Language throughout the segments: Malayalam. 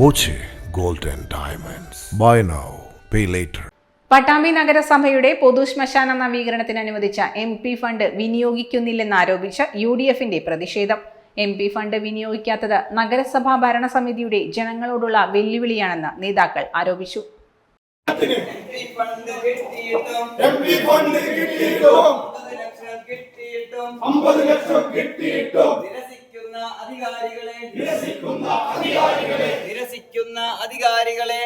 Boche golden diamonds. Buy now pay later. Pattambi നഗരസഭയുടെ പൊതുശ്മശാന നവീകരണത്തിന് അനുവദിച്ച എം പി ഫണ്ട് വിനിയോഗിക്കുന്നില്ലെന്നാരോപിച്ച് യു ഡി എഫിന്റെ പ്രതിഷേധം. എം പി ഫണ്ട് വിനിയോഗിക്കാത്തത് നഗരസഭാ ഭരണസമിതിയുടെ ജനങ്ങളോടുള്ള വെല്ലുവിളിയാണെന്ന് നേതാക്കൾ ആരോപിച്ചു. അധികാരികളെ അധികാരികളെ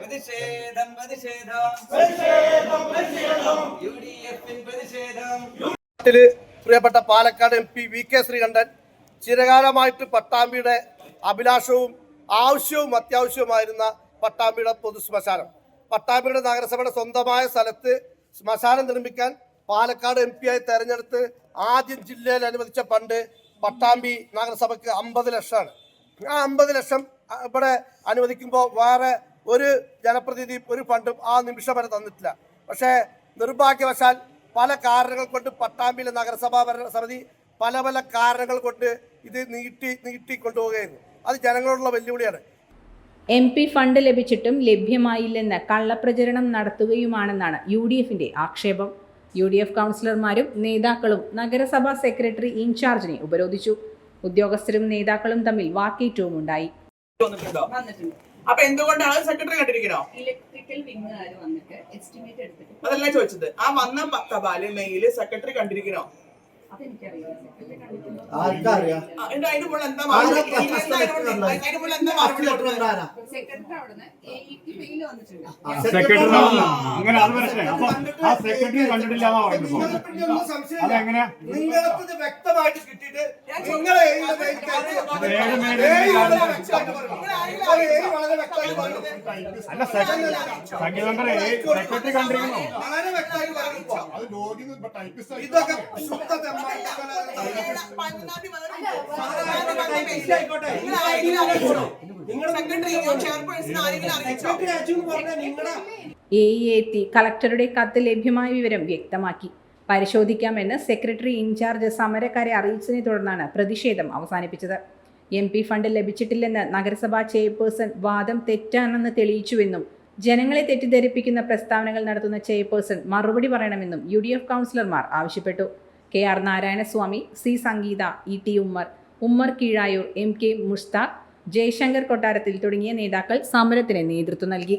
പ്രതിഷേധം പ്രതിഷേധം. പ്രതിഷേധം പ്രതിഷേധം. യു ഡി എഫിൻ പ്രതിഷേധം പ്രിയപ്പെട്ട Palakkad M P V K Sreekandan ചിരകാലമായിട്ട് പട്ടാമ്പിയുടെ അഭിലാഷവും ആവശ്യവും അത്യാവശ്യവുമായിരുന്ന പട്ടാമ്പിയുടെ പൊതു ശ്മശാനം. പട്ടാമ്പിയുടെ നഗരസഭയുടെ സ്വന്തമായ സ്ഥലത്ത് ശ്മശാനം നിർമ്മിക്കാൻ പാലക്കാട് എം പി ആയി തെരഞ്ഞെടുത്ത് ആദ്യം ജില്ലയിൽ അനുവദിച്ച പണ്ട് പട്ടാമ്പി നഗരസഭയ്ക്ക് അമ്പത് ലക്ഷമാണ്. ആ അമ്പത് ലക്ഷം ഇവിടെ അനുവദിക്കുമ്പോൾ വേറെ ഒരു ജനപ്രതിനിധി ഒരു ഫണ്ടും ആ നിമിഷം വരെ തന്നിട്ടില്ല. പക്ഷേ നിർഭാഗ്യവശാൽ പല കാരണങ്ങൾ കൊണ്ട് പട്ടാമ്പിയിലെ നഗരസഭാ ഭരണ സമിതി പല പല കാരണങ്ങൾ കൊണ്ട് ഇത് നീട്ടി നീട്ടി കൊണ്ടുപോവുകയായിരുന്നു. അത് ജനങ്ങളോടുള്ള വെല്ലുവിളിയാണ്. എം പി ഫണ്ട് ലഭിച്ചിട്ടും ലഭ്യമായില്ലെന്ന് കള്ളപ്രചരണം നടത്തുകയുമാണെന്നാണ് യു ഡി എഫിന്റെ ആക്ഷേപം. യു ഡി എഫ് കൗൺസിലർമാരും നേതാക്കളും നഗരസഭാ സെക്രട്ടറി ഇൻചാർജിനെ ഉപരോധിച്ചു. ഉദ്യോഗസ്ഥരും നേതാക്കളും തമ്മിൽ വാക്കേറ്റവും ഉണ്ടായി അപ്പൊ എന്തുകൊണ്ടാണ് സെക്രട്ടറി കണ്ടിരിക്കണോ? ഇലക്ട്രിക്കൽ വിങ്ങുകാർ വന്നിട്ട് എസ്റ്റിമേറ്റ് എടുത്തിട്ട് അതല്ല ചോദിച്ചത്. ആ വന്ന പ- തപാൽ മെയിൽ സെക്രട്ടറി കണ്ടിരിക്കണോ? അങ്ങനെ അത് മനസ്സിലായി. അപ്പൊ ആ സെക്രട്ടറി കണ്ടിട്ടില്ല അതെങ്ങനെ? വ്യക്തമായിട്ട് അല്ല സംഗീതന്റെ സെക്രട്ടറി കണ്ടിരിക്കുന്നു ഇതൊക്കെ ആരെങ്കിലും അറിയിച്ചോ? എ ടി കളക്ടറുടെ കത്ത് ലഭ്യമായ വിവരം വ്യക്തമാക്കി. പരിശോധിക്കാമെന്ന് സെക്രട്ടറി ഇൻചാർജ് സമരക്കാരെ അറിയിച്ചതിനെ തുടർന്നാണ് പ്രതിഷേധം അവസാനിപ്പിച്ചത്. എം പി ഫണ്ട് ലഭിച്ചിട്ടില്ലെന്ന് നഗരസഭാ ചെയർപേഴ്സൺ വാദം തെറ്റാണെന്ന് തെളിയിച്ചുവെന്നും ജനങ്ങളെ തെറ്റിദ്ധരിപ്പിക്കുന്ന പ്രസ്താവനകൾ നടത്തുന്ന ചെയർപേഴ്സൺ മറുപടി പറയണമെന്നും യു ഡി എഫ് കൗൺസിലർമാർ ആവശ്യപ്പെട്ടു. K R Narayanaswamy C Sangeetha E T Ummer Ummer Keezhayur M K Mushtaq Jayashankar Kottarathil തുടങ്ങിയ നേതാക്കൾ സമരത്തിന് നേതൃത്വം നൽകി.